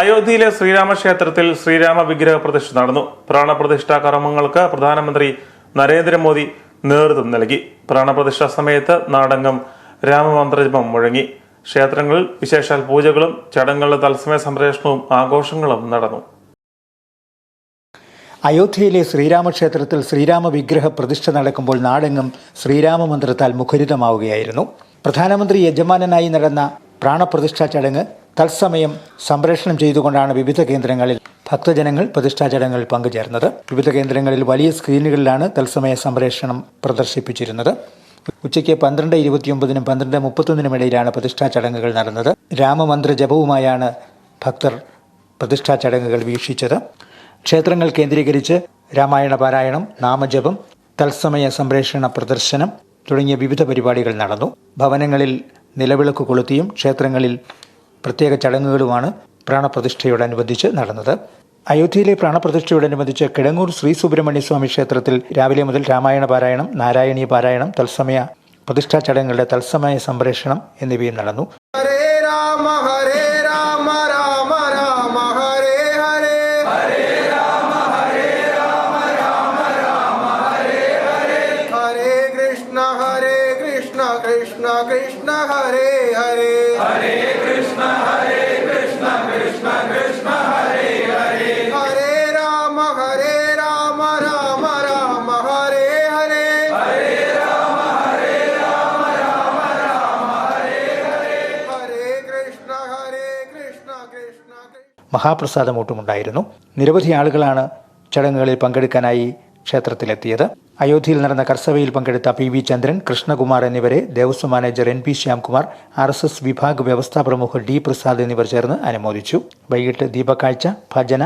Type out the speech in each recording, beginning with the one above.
അയോധ്യയിലെ ശ്രീരാമക്ഷേത്രത്തിൽ ശ്രീരാമ വിഗ്രഹ പ്രതിഷ്ഠ നടന്നു. പ്രാണപ്രതിഷ്ഠാ കർമ്മങ്ങൾക്ക് പ്രധാനമന്ത്രി നരേന്ദ്രമോദി നേതൃത്വം നൽകി. പ്രാണപ്രതിഷ്ഠാ സമയത്ത് നാടകം രാമമന്ത്രജപം മുഴങ്ങി. ക്ഷേത്രങ്ങളിൽ വിശേഷാൽ പൂജകളും ചടങ്ങുകളുടെ തത്സമയ സംപ്രേഷണവും ആഘോഷങ്ങളും നടന്നു. അയോധ്യയിലെ ശ്രീരാമക്ഷേത്രത്തിൽ ശ്രീരാമ വിഗ്രഹ പ്രതിഷ്ഠ നടക്കുമ്പോൾ നാടെങ്ങും ശ്രീരാമ മന്ത്രത്താൽ മുഖരിതമാവുകയായിരുന്നു. പ്രധാനമന്ത്രി യജമാനനായി നടന്ന പ്രാണപ്രതിഷ്ഠാ ചടങ്ങ് തത്സമയം സംപ്രേഷണം ചെയ്തുകൊണ്ടാണ് വിവിധ കേന്ദ്രങ്ങളിൽ ഭക്തജനങ്ങൾ പ്രതിഷ്ഠാ ചടങ്ങുകളിൽ പങ്കുചേർന്നത്. വിവിധ കേന്ദ്രങ്ങളിൽ വലിയ സ്ക്രീനുകളിലാണ് തത്സമയ സംപ്രേഷണം പ്രദർശിപ്പിച്ചിരുന്നത്. ഉച്ചയ്ക്ക് പന്ത്രണ്ട് ഇരുപത്തിയൊമ്പതിനും പന്ത്രണ്ട് മുപ്പത്തൊന്നിനും ഇടയിലാണ് പ്രതിഷ്ഠാ ചടങ്ങുകൾ നടന്നത്. രാമമന്ത്ര ജപവുമായാണ് ഭക്തർ പ്രതിഷ്ഠാ ചടങ്ങുകൾ വീക്ഷിച്ചത്. ക്ഷേത്രങ്ങൾ കേന്ദ്രീകരിച്ച് രാമായണ പാരായണം നാമജപം തത്സമയ സംപ്രേഷണ പ്രദർശനം തുടങ്ങിയ വിവിധ പരിപാടികൾ നടന്നു. ഭവനങ്ങളിൽ നിലവിളക്ക് കൊളുത്തിയും ക്ഷേത്രങ്ങളിൽ പ്രത്യേക ചടങ്ങുകളുമാണ് പ്രാണപ്രതിഷ്ഠയോടനുബന്ധിച്ച് നടന്നത്. അയോധ്യയിലെ പ്രാണപ്രതിഷ്ഠയോടനുബന്ധിച്ച് കിടങ്ങൂർ ശ്രീ സുബ്രഹ്മണ്യ സ്വാമി ക്ഷേത്രത്തിൽ രാവിലെ മുതൽ രാമായണ പാരായണം നാരായണീയ പാരായണം തത്സമയ പ്രതിഷ്ഠാ ചടങ്ങുകളുടെ തത്സമയ സംപ്രേഷണം എന്നിവയും നടന്നു. ഹരേ രാമ ഹരേ രാമ രാമ മഹാപ്രസാദമൂട്ടുമുണ്ടായിരുന്നു. നിരവധി ആളുകളാണ് ചടങ്ങുകളിൽ പങ്കെടുക്കാനായി ക്ഷേത്രത്തിലെത്തിയത്. അയോധ്യയിൽ നടന്ന കർസവയിൽ പങ്കെടുത്ത പി വി ചന്ദ്രൻ കൃഷ്ണകുമാർ എന്നിവരെ Devaswom manager N P Shyamkumar R S S വിഭാഗ് വ്യവസ്ഥാ പ്രമുഖ ഡി പ്രസാദ് എന്നിവർ ചേർന്ന് അനുമോദിച്ചു. വൈകിട്ട് ദീപക്കാഴ്ച ഭജന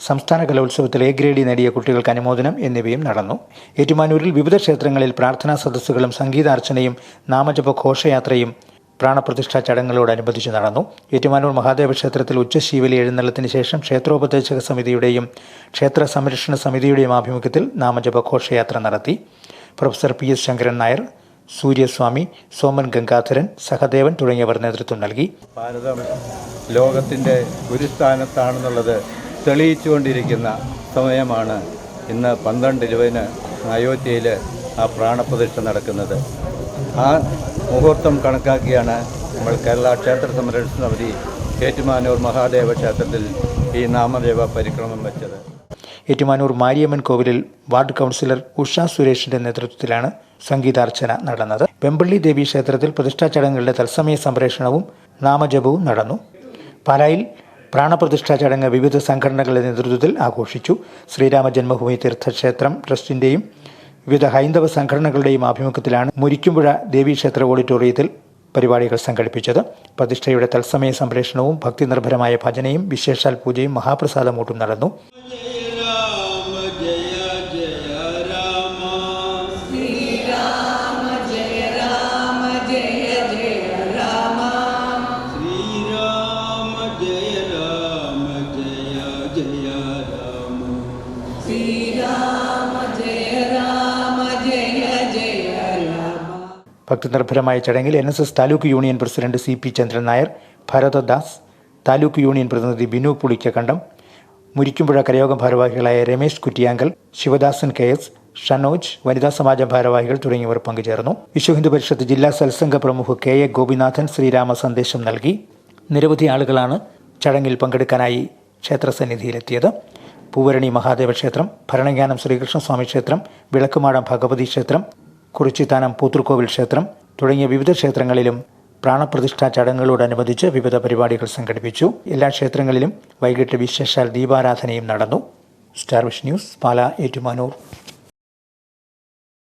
സംസ്ഥാന കലോത്സവത്തിൽ എ ഗ്രേഡി നേടിയ കുട്ടികൾക്ക് അനുമോദനം എന്നിവയും നടന്നു. ഏറ്റുമാനൂരിൽ വിവിധ ക്ഷേത്രങ്ങളിൽ പ്രാർത്ഥനാ സദസ്സുകളും സംഗീതാർച്ചനയും നാമജപ ഘോഷയാത്രയും പ്രാണപ്രതിഷ്ഠാ ചടങ്ങുകളോടനുബന്ധിച്ച് നടന്നു. ഏറ്റുമാനൂർ മഹാദേവ ക്ഷേത്രത്തിൽ ഉച്ചശീവലി എഴുന്നള്ളത്തിന് ശേഷം ക്ഷേത്രോപദേശക സമിതിയുടെയും ക്ഷേത്ര സംരക്ഷണ സമിതിയുടെയും ആഭിമുഖ്യത്തിൽ നാമജപ ഘോഷയാത്ര നടത്തി. Professor P S Sankaran Nair Suryaswami Soman Gangadharan Sahadevan തുടങ്ങിയവർ നേതൃത്വം നൽകി. ഭാരതം ലോകത്തിന്റെ ഗുരുസ്ഥാനത്താണെന്നുള്ളത് തെളിയിച്ചുകൊണ്ടിരിക്കുന്ന സമയമാണ് ഇന്ന് പന്ത്രണ്ട് ഇരുപതിന് അയോധ്യയിൽ ആ പ്രാണപ്രതിഷ്ഠ നടക്കുന്നത്. ആ മുഹൂർത്തം കണക്കാക്കിയാണ് നമ്മൾ കേരള ക്ഷേത്ര സംരക്ഷണ സമിതി ഏറ്റുമാനൂർ മഹാദേവ ക്ഷേത്രത്തിൽ ഈ നാമദേവ പരിക്രമം വെച്ചത്. ഏറ്റുമാനൂർ മാരിയമ്മൻ കോവിലിൽ വാർഡ് കൗൺസിലർ ഉഷ സുരേഷിന്റെ നേതൃത്വത്തിലാണ് സംഗീതാർച്ചന നടന്നത്. വെമ്പള്ളി ദേവി ക്ഷേത്രത്തിൽ പ്രതിഷ്ഠാ ചടങ്ങുകളുടെ തത്സമയ സംപ്രേഷണവും നാമജപവും നടന്നു. പാലായിൽ പ്രാണപ്രതിഷ്ഠാ ചടങ്ങ് വിവിധ സംഘടനകളുടെ നേതൃത്വത്തിൽ ആഘോഷിച്ചു. ശ്രീരാമ ജന്മഭൂമി തീർത്ഥക്ഷേത്രം ട്രസ്റ്റിന്റെയും വിവിധ ഹൈന്ദവ സംഘടനകളുടെയും ആഭിമുഖ്യത്തിലാണ് മുരിക്കുമ്പുഴ ദേവീക്ഷേത്ര ഓഡിറ്റോറിയത്തിൽ പരിപാടികൾ സംഘടിപ്പിച്ചത്. പ്രതിഷ്ഠയുടെ തത്സമയ സംപ്രേഷണവും ഭക്തി നിർഭരമായ ഭജനയും വിശേഷാൽ പൂജയും മഹാപ്രസാദമൂട്ടും നടന്നു. ഭക്തിനിർഭരമായ ചടങ്ങിൽ N S S taluk union president C P Chandran Nair Bharathadas taluk union പ്രതിനിധി ബിനു പുളിക്കക്കണ്ടം മുരിക്കുമ്പുഴ കരയോഗം ഭാരവാഹികളായ രമേശ് കുറ്റിയാങ്കൽ ശിവദാസൻ കെ എസ് ഷനോജ് വനിതാ സമാജ ഭാരവാഹികൾ തുടങ്ങിയവർ പങ്കുചേർന്നു. വിശ്വ ഹിന്ദു പരിഷത്ത് ജില്ലാ സത്സംഗ പ്രമുഖ് കെ എ ഗോപിനാഥൻ ശ്രീരാമ സന്ദേശം നൽകി. നിരവധി ആളുകളാണ് ചടങ്ങിൽ പങ്കെടുക്കാനായി ക്ഷേത്രസന്നിധിയിലെത്തിയത്. പൂവരണി മഹാദേവ ക്ഷേത്രം ഭരണജ്ഞാനം ശ്രീകൃഷ്ണസ്വാമി ക്ഷേത്രം വിളക്കുമാടം ഭഗവതി ക്ഷേത്രം കുറിച്ചിത്താനം പൂത്തൃക്കോവിൽ ക്ഷേത്രം തുടങ്ങിയ വിവിധ ക്ഷേത്രങ്ങളിലും പ്രാണപ്രതിഷ്ഠാ ചടങ്ങുകളോടനുബന്ധിച്ച് വിവിധ പരിപാടികൾ സംഘടിപ്പിച്ചു. എല്ലാ ക്ഷേത്രങ്ങളിലും വൈകിട്ട് വിശേഷാൽ ദീപാരാധനയും നടന്നു. Star Vision news Pala Ettumanoor.